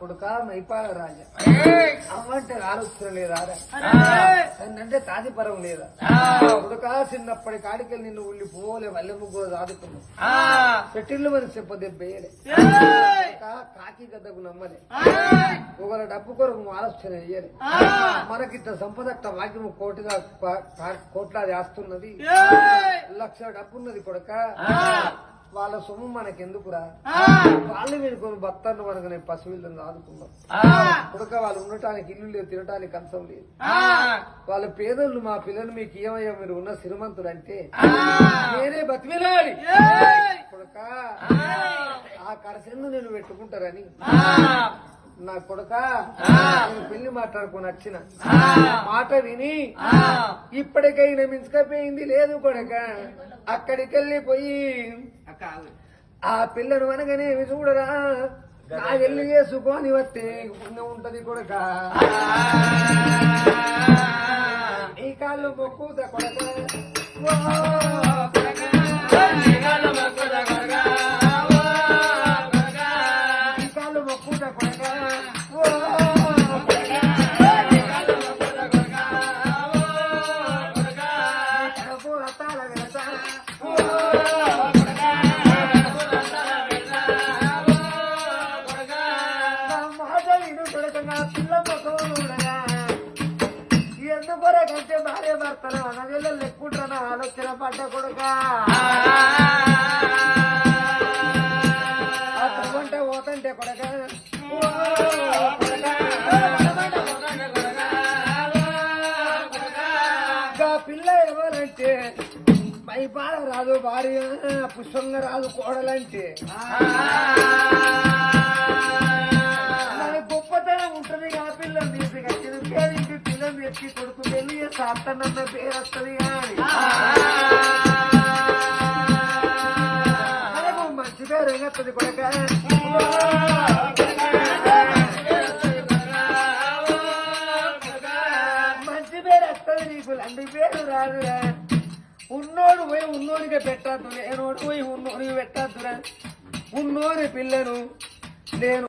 కొడుక మైపాల రాజా. అమ్మంటే ఆలోచన లేదా అంటే తాదిపరం లేదా. కొడుక చిన్నప్పటి కాడికెళ్ళి నిన్ను ఉల్లి పోలే వల్లె ముగ్గురు దాదుకున్నావు ఆ. పెట్టిళ్ళు మరి చెప్ప దెబ్బేయలే ఏయ్. కాకి గద్దకు నమ్మలే ఏయ్. ఒకళ్ళ డబ్బు కొరకు ఆలోచన ఆ. మనకింత సంపద వాక్యము కోటిగా కోట్లాది ఆస్తున్నది. లక్ష డబ్బు ఉన్నది కొడక. వాళ్ళ సొమ్ము మనకెందుకురా. వాళ్ళు వీడుకొని భర్తను మనకు నేను పసివిళ్ళని ఆదుకున్నాం. కొడక వాళ్ళు ఉండటానికి ఇల్లు లేదు తినటానికి కంచం లేదు. వాళ్ళ పేదోళ్ళు మా పిల్లలు మీకు ఏమయ్యా మీరు ఉన్న శ్రీమంతుడు అంటే. నేనే బతిమిలాడి. కొడక ఆ. కరసెన్ను నేను పెట్టుకుంటారని. నా కొడక పెళ్ళి మాట్లాడుకొని వచ్చిన. మాట విని. ఇప్పటికైనా మించకపోయింది లేదు కొడక అక్కడికి వెళ్ళిపోయి ఆ పిల్లను అనగానే చూడరా? నా వెళ్ళి చేసుకొని వస్తే పుణ్యం ఉంటది కొడక. ఈ కాళ్ళు మొక్కుత కొడక. ఇడు విను కొడక? నా పిల్ల మొక్కలు చూడగా ఎందుకొరకంటే భార్య భర్తలు అనగల లెక్కుంటాన ఆలోచన పడ్డ కొడుక ఆ పోతంటే కొడక పిల్ల ఎవరంటే మైపాడ రాదు భార్య పుష్పంగా రాదు కోడలంటే కొడుకు వెళ్ళి సాత్తనన్న పేరు వస్తుంది కానీ. మనకు మంచి పేరు ఎగత్తది కొడక? మంచి పేరు వస్తుంది నీకు లండి పేరు రాదురా ఉన్నోడు పోయి ఉన్నోడికి పెట్టద్దు లేనోడు పోయి ఉన్నోడికి పెట్టద్దురా ఉన్నోని పిల్లను నేను